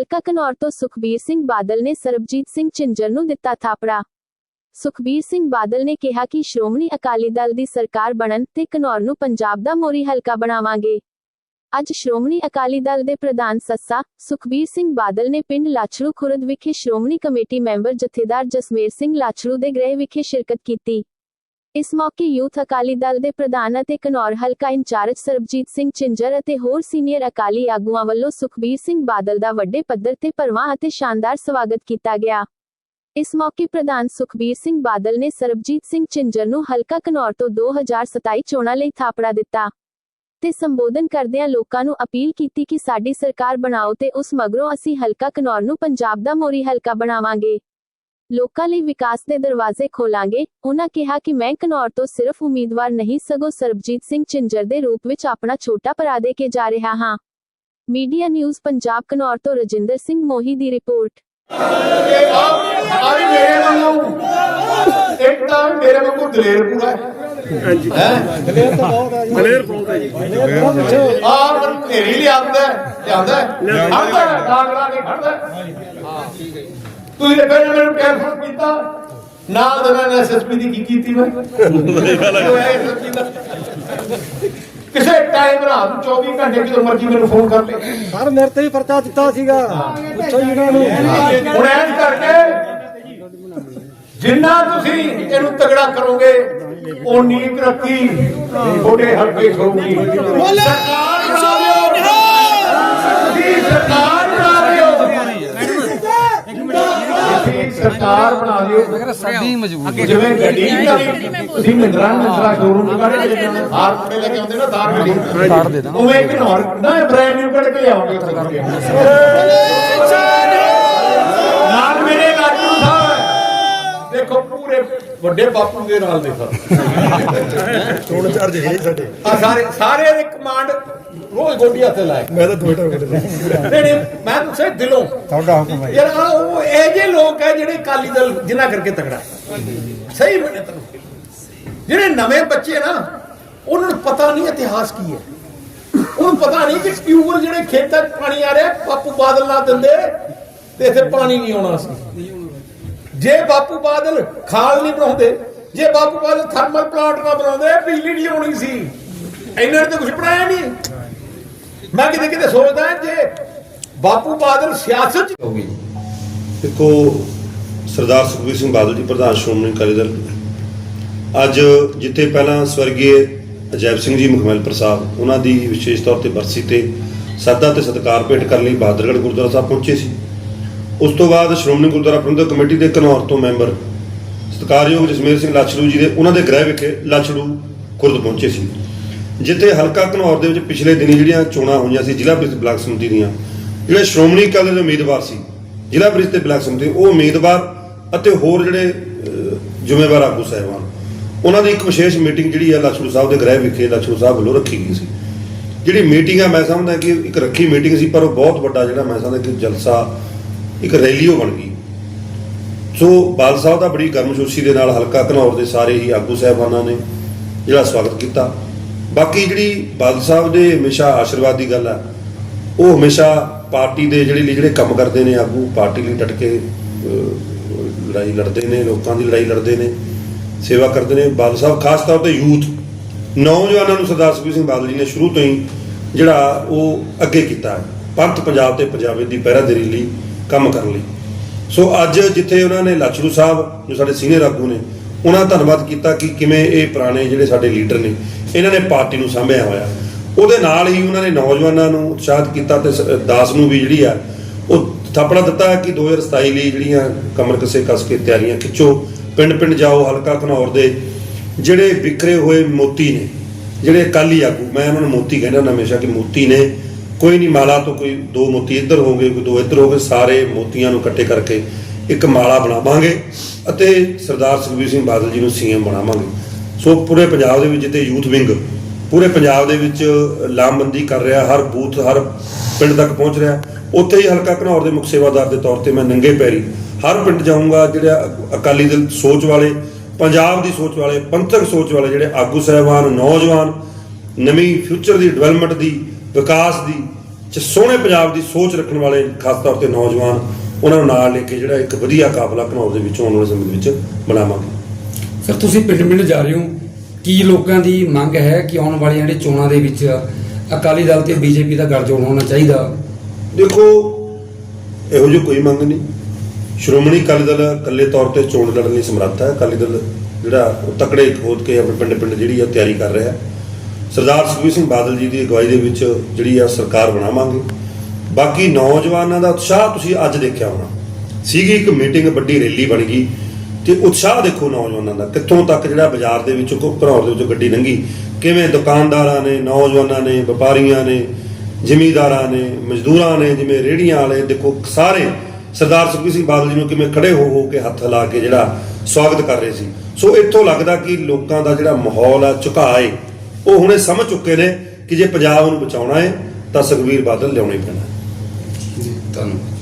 ਹਲਕਾ ਘਨੌਰ ਤੋਂ ਸੁਖਬੀਰ ਸਿੰਘ ਬਾਦਲ ਨੇ ਸਰਬਜੀਤ ਸਿੰਘ ਝਿੰਜਰ ਨੂੰ ਦਿੱਤਾ ਥਾਪੜਾ। ਸੁਖਬੀਰ ਸਿੰਘ ਬਾਦਲ ਨੇ ਕਿਹਾ ਕਿ ਸ਼੍ਰੋਮਣੀ ਅਕਾਲੀ ਦਲ ਦੀ ਸਰਕਾਰ ਬਣਨ ਤੇ ਘਨੌਰ ਨੂੰ ਪੰਜਾਬ ਦਾ ਮੋਰੀ ਹਲਕਾ ਬਣਾਵਾਂਗੇ। ਅੱਜ ਸ਼੍ਰੋਮਣੀ ਅਕਾਲੀ ਦਲ ਦੇ ਪ੍ਰਧਾਨ ਸੱਸਾ ਸੁਖਬੀਰ ਸਿੰਘ ਬਾਦਲ ਨੇ ਪਿੰਡ ਲਾਛੜੂ ਖੁਰਦ ਵਿਖੇ ਸ਼੍ਰੋਮਣੀ ਕਮੇਟੀ ਮੈਂਬਰ ਜਥੇਦਾਰ ਜਸਮੇਰ ਸਿੰਘ ਲਾਛੜੂ ਦੇ ਗ੍ਰਹਿ ਵਿਖੇ ਸ਼ਿਰਕਤ ਕੀਤੀ। ਇਸ ਮੌਕੇ ਯੂਥ ਅਕਾਲੀ ਦਲ ਦੇ ਪ੍ਰਧਾਨ ਅਤੇ ਘਨੌਰ ਹਲਕਾ ਇੰਚਾਰਜ ਸਰਬਜੀਤ ਸਿੰਘ ਚਿੰਜਰ ਅਤੇ ਹੋਰ ਸੀਨੀਅਰ ਅਕਾਲੀ ਆਗੂਆਂ ਵੱਲੋਂ ਸੁਖਬੀਰ ਸਿੰਘ ਬਾਦਲ ਦਾ ਵੱਡੇ ਪੱਧਰ ਤੇ ਭਰਵਾਂ ਅਤੇ ਸ਼ਾਨਦਾਰ ਸਵਾਗਤ ਕੀਤਾ ਗਿਆ। ਇਸ ਮੌਕੇ ਪ੍ਰਧਾਨ ਸੁਖਬੀਰ ਸਿੰਘ ਬਾਦਲ ਨੇ ਸਰਬਜੀਤ ਸਿੰਘ ਚਿੰਜਰ ਨੂੰ ਹਲਕਾ ਘਨੌਰ ਤੋਂ 2027 ਚੋਣਾਂ ਲਈ ਥਾਪੜਾ ਦਿੱਤਾ ਤੇ ਸੰਬੋਧਨ ਕਰਦਿਆਂ ਲੋਕਾਂ ਨੂੰ ਅਪੀਲ ਕੀਤੀ ਕਿ ਸਾਡੀ ਸਰਕਾਰ ਬਣਾਓ ਤੇ ਉਸ ਮਗਰੋਂ ਅਸੀਂ ਹਲਕਾ ਘਨੌਰ ਨੂੰ ਪੰਜਾਬ ਦਾ ਮੋਰੀ ਹਲਕਾ ਬਣਾਵਾਂਗੇ। ਲੋਕਾਂ ਲਈ ਵਿਕਾਸ ਦੇ ਦਰਵਾਜ਼ੇ ਖੋਲਾਂਗੇ। ਉਹਨਾਂ ਕਿਹਾ ਕਿ ਮੈਂ ਘਨੌਰ ਤੋਂ ਸਿਰਫ ਉਮੀਦਵਾਰ ਨਹੀਂ ਸਗੋਂ ਸਰਬਜੀਤ ਸਿੰਘ ਚਿੰਜਰ ਦੇ ਰੂਪ ਵਿੱਚ ਆਪਣਾ ਛੋਟਾ ਭਰਾ ਦੇ ਕੇ ਜਾ ਰਿਹਾ ਹਾਂ। ਮੀਡੀਆ ਨਿਊਜ਼ ਪੰਜਾਬ ਘਨੌਰ ਤੋਂ ਰਜਿੰਦਰ ਸਿੰਘ ਮੋਹੀ ਦੀ ਰਿਪੋਰਟ। ਸਾਰੀ ਮੇਰੇ ਵਾਂਗੂ ਇੱਕ ਤਾਂ ਮੇਰੇ ਵਾਂਗੂ ਦਲੇਰ ਪੂਰਾ ਹਾਂਜੀ। ਹੈ? ਦਲੇਰ ਤਾਂ ਬਹੁਤ ਆ ਜੀ। ਦਲੇਰ ਬਹੁਤ ਹੈ ਜੀ। ਆਪ ਨੂੰ ਘੇਰੀ ਲਿਆਉਂਦਾ ਲਿਆਉਂਦਾ ਖੜਦਾ ਕਾਂਗੜਾ ਕੇ ਖੜਦਾ ਹਾਂ। ਠੀਕ ਹੈ ਤੁਸੀਂ ਨੇ ਪਹਿਲਾਂ ਮੈਨੂੰ ਟੈਲੀਫੋਨ ਕੀਤਾ। ਨਾਲ ਦੇ ਨਾਲ ਐਸਐਸਪੀ ਦੀ ਕੀ ਕੀਤੀ ਮੈਂ। ਕਿਸੇ ਟਾਈਮ ਰਾਤ ਨੂੰ 24 ਘੰਟੇ ਜਦੋਂ ਮਰਜ਼ੀ ਮੈਨੂੰ ਫੋਨ ਕਰ ਲੈ ਸਰ ਮੇਰੇ ਤੇ ਵੀ ਪਰਚਾ ਦਿੱਤਾ ਸੀਗਾ। ਪੁੱਛੋ ਜੀ ਇਹਨਾਂ ਨੂੰ। ਹੁਣ ਐਂ ਕਰਕੇ ਜਿੰਨਾ ਤੁਸੀਂ ਇਹਨੂੰ ਤਗੜਾ ਕਰੋਗੇ ਉਹ ਨੀਂਦ ਰੱਖੀ ਤੁਹਾਡੇ ਹਲਕੇ ਹੋਊਗੀ। ਸਰਕਾਰ ਸਰਕਾਰ ਬਣਾ ਦਿਓ ਤੁਸੀਂ ਸਰਕਾਰ ਬਣਾ ਦਿਓ ਸਾਡੀ ਮਜਬੂਰੀ ਜਿਵੇਂ ਗੱਡੀ ਤੁਸੀਂ ਮਿੰਦਰਾ ਮਿੰਦਰਾ ਸ਼ੋਰੂਮ ਕੱਢ ਕੇ ਲਿਆਉਣਾ ਹਾਰ ਪੜੇ ਲੈ ਕੇ ਆਉਂਦੇ ਨਾ ਦਾਰ ਕਾਢ ਦੇ ਦਾਂ। ਉਵੇਂ ਇੱਕ ਹੋਰ ਨਾ ਬ੍ਰਾਂਡ ਨਿਊ ਕੱਢ ਕੇ ਲਿਆਉਂਗੇ ਵੱਡੇ ਬਾਪੂ ਦੇ ਨਾਲ ਦੇਖੋ। ਚੋਣ ਚਾਰਜ ਹੈ ਸਾਡੇ। ਆ ਸਾਰੇ ਸਾਰੇ ਦੇ ਕਮਾਂਡ ਰੋਜ਼ ਗੋਡੀ ਹੱਥੇ ਲਾਏ ਮੈਂ ਤਾਂ ਟਵਿੱਟਰ ਕੋਲ ਨਹੀਂ ਨਹੀਂ ਮੈਂ ਤੁਸੀਂ ਦਿਲੋਂ। ਤੁਹਾਡਾ ਹੁਕਮ ਹੈ। ਯਾਰ ਉਹ ਇਹ ਜੇ ਲੋਕ ਹੈ ਜਿਹੜੇ ਅਕਾਲੀ ਦਲ ਜਿਨ੍ਹਾਂ ਕਰਕੇ ਤਗੜਾ ਸਹੀ ਬਣੇ ਤੈਨੂੰ। ਜਿਹੜੇ ਨਵੇਂ ਬੱਚੇ ਨਾ ਉਹਨਾਂ ਨੂੰ ਪਤਾ ਨਹੀਂ ਇਤਿਹਾਸ ਕੀ ਹੈ। ਉਹਨੂੰ ਪਤਾ ਨਹੀਂ ਕਿ ਟਿਊਬਰ ਜਿਹੜੇ ਖੇਤਾਂ 'ਚ ਪਾਣੀ ਆ ਰਿਹਾ ਬਾਪੂ ਬਾਦਲ ਨਾ ਦਿੰਦੇ ਤੇ ਇੱਥੇ ਪਾਣੀ ਨਹੀਂ ਆਉਣਾ ਸੀ। ਜੇ ਬਾਪੂ ਬਾਦਲ ਖਾਲ ਨਹੀਂ ਬਣਾਉਂਦੇ, ਜੇ ਬਾਪੂ ਬਾਦਲ ਥਰਮਲ ਪਲਾਂਟ ਨਾ ਬਣਾਉਂਦੇ, ਬਿਜਲੀ ਨਹੀਂ ਆਉਣੀ ਸੀ। ਇਹਨਾਂ ਨੇ ਤਾਂ ਕੁਝ ਪੜਾਇਆ ਨਹੀਂ। ਮੈਂ ਕਿਤੇ ਕਿਤੇ ਸੋਚਦਾ ਜੇ ਬਾਪੂ ਬਾਦਲ ਸਿਆਸਤ 'ਚ ਹੋਗੀ ਦੇਖੋ, ਸਰਦਾਰ ਸੁਖਬੀਰ ਸਿੰਘ ਬਾਦਲ ਜੀ, ਪ੍ਰਧਾਨ ਸ਼੍ਰੋਮਣੀ ਅਕਾਲੀ ਦਲ। ਅੱਜ ਜਿੱਥੇ ਪਹਿਲਾਂ ਸਵਰਗੀ ਅਜੈਬ ਸਿੰਘ ਜੀ, ਮੁਖਮਲ ਸਾਹਿਬ ਉਹਨਾਂ ਦੀ ਵਿਸ਼ੇਸ਼ ਤੌਰ ਤੇ ਬਰਸੀ ਤੇ ਸੱਦਾ ਤੇ ਸਤਿਕਾਰ ਭੇਟ ਕਰਨ ਲਈ ਬਹਾਦਰਗੜ੍ਹ ਗੁਰਦੁਆਰਾ ਸਾਹਿਬ ਪਹੁੰਚੇ ਸੀ। ਉਸ ਤੋਂ ਬਾਅਦ ਸ਼੍ਰੋਮਣੀ ਗੁਰਦੁਆਰਾ ਪ੍ਰਬੰਧਕ ਕਮੇਟੀ ਦੇ ਘਨੌਰ ਤੋਂ ਮੈਂਬਰ ਸਤਿਕਾਰਯੋਗ ਜਸਮੇਰ ਸਿੰਘ ਲਾਛੜੂ ਜੀ ਦੇ, ਉਹਨਾਂ ਦੇ ਗ੍ਰਹਿ ਵਿਖੇ ਲਾਛੜੂ ਖੁਰਦ ਪਹੁੰਚੇ ਸੀ। ਜਿੱਥੇ ਹਲਕਾ ਘਨੌਰ ਦੇ ਵਿੱਚ ਪਿਛਲੇ ਦਿਨੀ ਜਿਹੜੀਆਂ ਚੋਣਾਂ ਹੋਈਆਂ ਸੀ, ਜ਼ਿਲ੍ਹਾ ਪ੍ਰੀਸ਼ਦ ਬਲਾਕ ਸਮਿਤੀ ਦੀਆਂ, ਜਿਹੜੇ ਸ਼੍ਰੋਮਣੀ ਅਕਾਲੀ ਦੇ ਉਮੀਦਵਾਰ ਸੀ, ਜ਼ਿਲ੍ਹਾ ਪ੍ਰੀਸ਼ਦ ਤੇ ਬਲਾਕ ਸਮਿਤੀ, ਉਹ ਉਮੀਦਵਾਰ ਅਤੇ ਹੋਰ ਜਿਹੜੇ ਜ਼ਿੰਮੇਵਾਰ ਆਗੂ ਸਾਹਿਬਾਨ, ਉਹਨਾਂ ਦੀ ਇੱਕ ਵਿਸ਼ੇਸ਼ ਮੀਟਿੰਗ ਜਿਹੜੀ ਹੈ ਲਾਛੜੂ ਸਾਹਿਬ ਦੇ ਗ੍ਰਹਿ ਵਿਖੇ ਲਾਛੜੂ ਸਾਹਿਬ ਵੱਲੋਂ ਰੱਖੀ ਗਈ ਸੀ। ਜਿਹੜੀ ਮੀਟਿੰਗ ਆ, ਮੈਂ ਸਮਝਦਾ ਕਿ ਇੱਕ ਰੱਖੀ ਮੀਟਿੰਗ ਸੀ, ਪਰ ਉਹ ਬਹੁਤ ਵੱਡਾ ਜਿਹੜਾ, ਮੈਂ ਸਮਝਦਾ ਕਿ ਜਲਸਾ ਇੱਕ ਰੈਲੀ ਉਹ ਬਣ ਗਈ। ਸੋ ਬਾਲ ਸਾਹਿਬ ਦਾ ਬੜੀ ਗਰਮਜੋਸ਼ੀ ਦੇ ਨਾਲ ਹਲਕਾ ਘਨੌਰ ਦੇ ਸਾਰੇ ਹੀ ਆਗੂ ਸਾਹਿਬਾਨਾਂ ਨੇ ਜਿਹੜਾ ਸਵਾਗਤ ਕੀਤਾ। ਬਾਕੀ ਜਿਹੜੀ ਬਾਲ ਸਾਹਿਬ ਦੇ ਹਮੇਸ਼ਾ ਆਸ਼ੀਰਵਾਦ ਦੀ ਗੱਲ ਆ, ਉਹ ਹਮੇਸ਼ਾ ਪਾਰਟੀ ਦੇ ਜਿਹੜੇ ਲਈ ਜਿਹੜੇ ਕੰਮ ਕਰਦੇ ਨੇ ਆਗੂ, ਪਾਰਟੀ ਲਈ ਡਟ ਕੇ ਲੜਾਈ ਲੜਦੇ ਨੇ, ਲੋਕਾਂ ਦੀ ਲੜਾਈ ਲੜਦੇ ਨੇ, ਸੇਵਾ ਕਰਦੇ ਨੇ। ਬਾਦਲ ਸਾਹਿਬ ਖਾਸ ਤੌਰ ਤੇ ਯੂਥ, ਨੌਜਵਾਨਾਂ ਨੂੰ ਸਰਦਾਰ ਸੁਖਬੀਰ ਸਿੰਘ ਬਾਦਲ ਜੀ ਨੇ ਸ਼ੁਰੂ ਤੋਂ ਹੀ ਜਿਹੜਾ ਉਹ ਅੱਗੇ ਕੀਤਾ ਹੈ। ਪੰਥ ਪੰਜਾਬ ਤੇ ਪੰਜਾਬੀ ਦੀ ਪਹਿਰਾਦੇਰੀ ਲਈ ਕੰਮ ਕਰਨ ਲਈ। ਸੋ ਅੱਜ ਜਿੱਥੇ ਉਹਨਾਂ ਨੇ ਲਾਚੜੂ ਸਾਹਿਬ, ਜੋ ਸਾਡੇ ਸੀਨੀਅਰ ਆਗੂ ਨੇ, ਉਹਨਾਂ ਦਾ ਧੰਨਵਾਦ ਕੀਤਾ ਕਿ ਕਿਵੇਂ ਇਹ ਪੁਰਾਣੇ ਜਿਹੜੇ ਸਾਡੇ ਲੀਡਰ ਨੇ, ਇਹਨਾਂ ਨੇ ਪਾਰਟੀ ਨੂੰ ਸਾਂਭਿਆ ਹੋਇਆ। ਉਹਦੇ ਨਾਲ ਹੀ ਉਹਨਾਂ ਨੇ ਨੌਜਵਾਨਾਂ ਨੂੰ ਉਤਸ਼ਾਹਿਤ ਕੀਤਾ ਤੇ ਦਾਸ ਨੂੰ ਵੀ ਜਿਹੜੀ ਆ, ਉਹ ਥਾਪੜਾ ਦਿੱਤਾ ਕਿ 2027 ਲਈ ਜਿਹੜੀਆਂ ਕਮਰ ਕਸੇ ਕਸ ਕੇ ਤਿਆਰੀਆਂ ਖਿੱਚੋ ਪਿੰਡ ਪਿੰਡ ਜਾਓ, ਹਲਕਾ ਘਨੌਰ ਦੇ ਜਿਹੜੇ ਵਿਖਰੇ ਹੋਏ ਮੋਤੀ ਨੇ, ਜਿਹੜੇ ਅਕਾਲੀ ਆਗੂ, ਮੈਂ ਉਹਨਾਂ ਨੂੰ ਮੋਤੀ ਕਹਿੰਦਾ ਹੁੰਦਾ ਹਮੇਸ਼ਾ ਕਿ ਮੋਤੀ ਨੇ ਕੋਈ ਨਹੀਂ, ਮਾਲਾ ਤੋਂ ਕੋਈ ਦੋ ਮੋਤੀ ਇੱਧਰ ਹੋਗੇ ਕੋਈ ਦੋ ਇੱਧਰ ਹੋਗੇ ਸਾਰੇ ਮੋਤੀਆਂ ਨੂੰ ਇਕੱਠੇ ਕਰਕੇ ਇੱਕ ਮਾਲਾ ਬਣਾਵਾਂਗੇ ਅਤੇ ਸਰਦਾਰ ਸੁਖਬੀਰ ਸਿੰਘ ਬਾਦਲ ਜੀ ਨੂੰ ਸੀਐਮ ਬਣਾਵਾਂਗੇ। ਸੋ ਪੂਰੇ ਪੰਜਾਬ ਦੇ ਵਿੱਚ ਜਿੱਥੇ ਯੂਥ ਵਿੰਗ, ਪੂਰੇ ਪੰਜਾਬ ਦੇ ਵਿੱਚ ਲਾਮਬੰਦੀ ਕਰ ਰਿਹਾ, ਹਰ ਬੂਥ, ਹਰ ਪਿੰਡ ਤੱਕ ਪਹੁੰਚ ਰਿਹਾ, ਉੱਥੇ ਹੀ ਹਲਕਾ ਘਨੌਰ ਦੇ ਮੁੱਖ ਸੇਵਾਦਾਰ ਦੇ ਤੌਰ ਤੇ ਮੈਂ ਨੰਗੇ ਪੈਰੀ। ਹਰ ਪਿੰਡ ਜਾਊਂਗਾ, ਜਿਹੜਾ ਅਕਾਲੀ ਦਲ ਸੋਚ ਵਾਲੇ, ਪੰਜਾਬ ਦੀ ਸੋਚ ਵਾਲੇ, ਪੰਥਕ ਸੋਚ ਵਾਲੇ ਜਿਹੜੇ ਆਗੂ ਸਾਹਿਬਾਨ, ਨੌਜਵਾਨ, ਨਵੀਂ ਫਿਊਚਰ ਦੀ ਡਿਵੈਲਪਮੈਂਟ ਦੀ ਵਿਕਾਸ ਦੀ ਚ ਸੋਹਣੇ ਪੰਜਾਬ ਦੀ ਸੋਚ ਰੱਖਣ ਵਾਲੇ ਖਾਸ ਤੌਰ ਤੇ ਨੌਜਵਾਨ ਉਹਨਾਂ ਨੂੰ ਨਾਲ ਲੈ ਕੇ ਜਿਹੜਾ ਇੱਕ ਵਧੀਆ ਕਾਫਲਾ ਘਨੌਰ ਦੇ ਵਿੱਚੋਂ ਆਉਣ ਵਾਲੇ ਸਮੇਂ ਦੇ ਵਿੱਚ ਬਣਾਵਾਂਗੇ ਸਰ ਤੁਸੀਂ ਪਿੰਡ ਪਿੰਡ ਜਾ ਰਹੇ ਹੋ। ਕੀ ਲੋਕਾਂ ਦੀ ਮੰਗ ਹੈ ਕਿ ਆਉਣ ਵਾਲੀਆਂ ਜਿਹੜੇ ਚੋਣਾਂ ਦੇ ਵਿੱਚ ਅਕਾਲੀ ਦਲ ਤੇ ਬੀਜੇਪੀ ਦਾ ਗੱਠਜੋੜ ਹੋਣਾ ਚਾਹੀਦਾ? ਦੇਖੋ ਇਹੋ ਜਿਹੀ ਕੋਈ ਮੰਗ ਨਹੀਂ। ਸ਼੍ਰੋਮਣੀ ਅਕਾਲੀ ਦਲ ਇਕੱਲੇ ਤੌਰ ਤੇ ਚੋਣ ਲੜਨ ਲਈ ਸਮਰੱਥ ਹੈ। ਅਕਾਲੀ ਦਲ ਜਿਹੜਾ ਉਹ ਤਕੜੇ ਖੋਦ ਕੇ ਆਪਣੇ ਪਿੰਡ ਪਿੰਡ ਜਿਹੜੀ ਆ ਤਿਆਰੀ ਕਰ ਰਿਹਾ। ਹੈ ਸਰਦਾਰ ਸੁਖਬੀਰ ਸਿੰਘ ਬਾਦਲ ਜੀ ਦੀ ਅਗਵਾਈ ਦੇ ਵਿੱਚ ਜਿਹੜੀ ਆ ਸਰਕਾਰ ਬਣਾਵਾਂਗੇ। ਬਾਕੀ ਨੌਜਵਾਨਾਂ ਦਾ ਉਤਸ਼ਾਹ ਤੁਸੀਂ ਅੱਜ ਦੇਖਿਆ ਹੋਣਾ। ਸੀਗੀ ਇੱਕ ਮੀਟਿੰਗ, ਵੱਡੀ ਰੈਲੀ ਬਣ ਗਈ ਤੇ ਉਤਸ਼ਾਹ ਦੇਖੋ ਨੌਜਵਾਨਾਂ ਦਾ, ਕਿੱਥੋਂ ਤੱਕ ਜਿਹੜਾ ਬਾਜ਼ਾਰ ਦੇ ਵਿੱਚੋਂ ਘਰੌਰ ਦੇ ਵਿੱਚੋਂ ਗੱਡੀ ਲੰਘੀ। ਕਿਵੇਂ ਦੁਕਾਨਦਾਰਾਂ ਨੇ, ਨੌਜਵਾਨਾਂ ਨੇ, ਵਪਾਰੀਆਂ ਨੇ, ਜ਼ਿਮੀਂਦਾਰਾਂ ਨੇ, ਮਜ਼ਦੂਰਾਂ ਨੇ, ਜਿਵੇਂ ਰੇਹੜੀਆਂ ਵਾਲੇ, ਦੇਖੋ ਸਾਰੇ ਸਰਦਾਰ ਸੁਖਬੀਰ ਸਿੰਘ ਬਾਦਲ ਜੀ ਨੂੰ ਕਿਵੇਂ ਖੜੇ ਹੋ ਹੋ ਕੇ ਹੱਥ ਲਾ ਕੇ ਜਿਹੜਾ ਸਵਾਗਤ ਕਰ ਰਹੇ ਸੀ। ਸੋ ਇੱਥੋਂ ਲੱਗਦਾ ਕਿ ਲੋਕਾਂ ਦਾ ਜਿਹੜਾ ਮਾਹੌਲ ਆ, ਝੁਕਾਅ ਉਹ ਹੁਣੇ ਸਮਝ ਚੁੱਕੇ ਨੇ ਕਿ ਜੇ ਪੰਜਾਬ ਨੂੰ ਬਚਾਉਣਾ ਹੈ, ਤਾਂ ਸੁਖਬੀਰ ਬਾਦਲ ਲਿਆਉਣਾ ਹੀ ਪੈਣਾ ਧੰਨਵਾਦ।